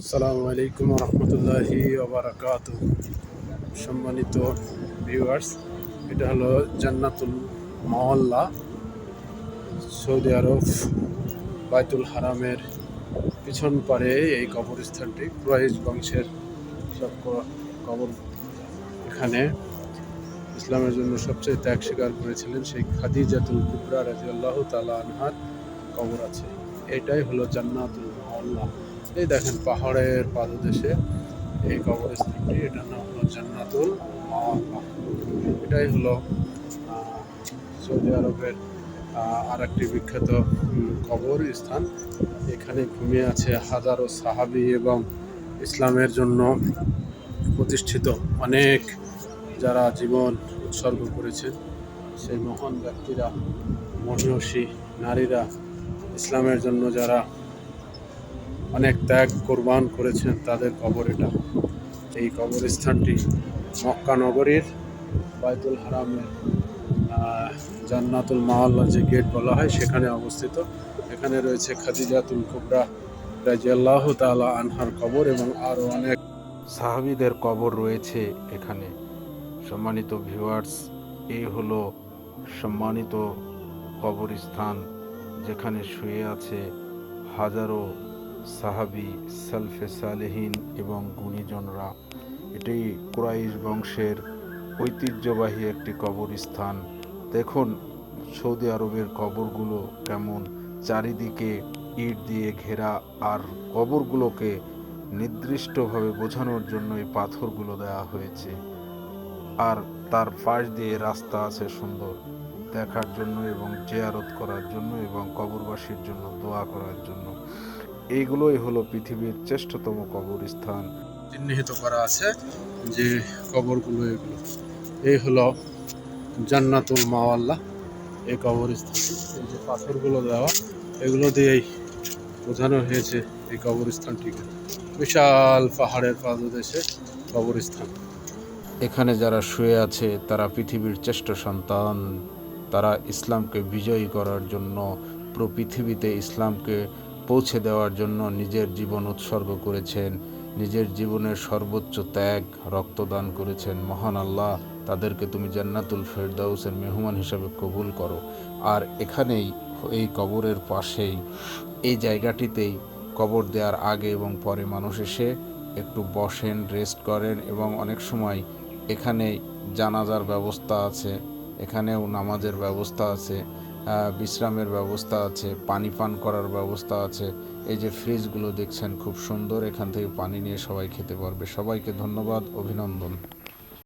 আসসালামু আলাইকুম রহমতুল্লাহি ওবরাকাত সম্মানিত ভিউয়ার্স এটা হলো জান্নাতুল মহল্লা, সৌদি আরব বাইতুল হারামের পিছন পারে এই কবরস্থানটি, কুরাইশ বংশের সব কবর এখানে ইসলামের জন্য সবচেয়ে ত্যাগ স্বীকার করেছিলেন সেই খাদিজাতুল কুবরা রাজিয়াল্লাহ তালা আনহার কবর আছে। এটাই হলো জান্নাতুল মহল্লা। এই দেখেন পাহাড়ের পাদদেশে এই কবরস্থানটি, এটার নাম হলো জান্নাতুল এটাই হলো সৌদি আরবের আর একটি বিখ্যাত কবর স্থান এখানে ঘুমিয়ে আছে হাজারো সাহাবি এবং ইসলামের জন্য প্রতিষ্ঠিত অনেক যারা জীবন উৎসর্গ করেছেন। সেই মহান ব্যক্তিরা মহিষী নারীরা, ইসলামের জন্য যারা অনেক ত্যাগ, কোরবান করেছেন তাদের কবর এটা। এই কবরস্থানটি মক্কা নগরীর বাইতুল হারামের জান্নাতুল মাওয়াল্লা যে গেট বলা হয়, সেখানে অবস্থিত। এখানে রয়েছে খাদিজাতুল কুবরা রাজিয়াল্লাহ তাআলা আনহার কবর এবং আরও অনেক সাহাবিদের কবর রয়েছে এখানে। সম্মানিত ভিউয়ার্স, এই হলো সম্মানিত কবরস্থান যেখানে শুয়ে আছে হাজারো সাহাবি সালফে সালেহীন এবং গুণীজনরা। এটি কুরাইশ বংশের ঐতিহ্যবাহী একটি কবরস্থান। দেখুন, সৌদি আরবের কবরগুলো কেমন। চারিদিকে ইট দিয়ে ঘেরা আর কবরগুলোকে নির্দিষ্টভাবে বোঝানোর জন্য এই পাথরগুলো দেওয়া হয়েছে। আর তার পাশ দিয়ে রাস্তা আছে সুন্দর। দেখার জন্য এবং জিয়ারত করার জন্য এবং কবরবাসীর জন্য দোয়া করার জন্য। এইগুলোই হলো পৃথিবীর শ্রেষ্ঠতম কবরস্থান। চিহ্নিত করা আছে যে কবরগুলো এগুলো। এই হলো জান্নাতুল মাওয়াল্লা এই কবরস্থান। এই যে পাথরগুলো দেওয়া এগুলো দিয়েই বোঝানো হয়েছে এই কবরস্থানটিকে বিশাল পাহাড়ের পাদদেশে কবরস্থান। এখানে যারা শুয়ে আছে তারা পৃথিবীর শ্রেষ্ঠ সন্তান। তারা ইসলামকে বিজয়ী করার জন্য পুরো পৃথিবীতে ইসলামকে পৌঁছে দেওয়ার জন্য নিজের জীবন উৎসর্গ করেছেন, নিজের জীবনের সর্বোচ্চ ত্যাগ, রক্তদান করেছেন। মহান আল্লাহ, তাদেরকে তুমি জান্নাতুল ফেরদাউসের মেহমান হিসাবে কবুল করো। আর এখানেই, এই কবরের পাশেই, এই জায়গাটিতেই কবর দেওয়ার আগে এবং পরে মানুষ এসে একটু বসেন, রেস্ট করেন এবং অনেক সময় এখানে জানাজার ব্যবস্থা আছে, এখানেও নামাজের ব্যবস্থা আছে। বিশ্রামের ব্যবস্থা আছে, পানি পান করার ব্যবস্থা আছে। এই যে ফ্রিজগুলো দেখছেন, খুব সুন্দর। এখান থেকে পানি নিয়ে সবাই খেতে পারবে। সবাইকে ধন্যবাদ, অভিনন্দন।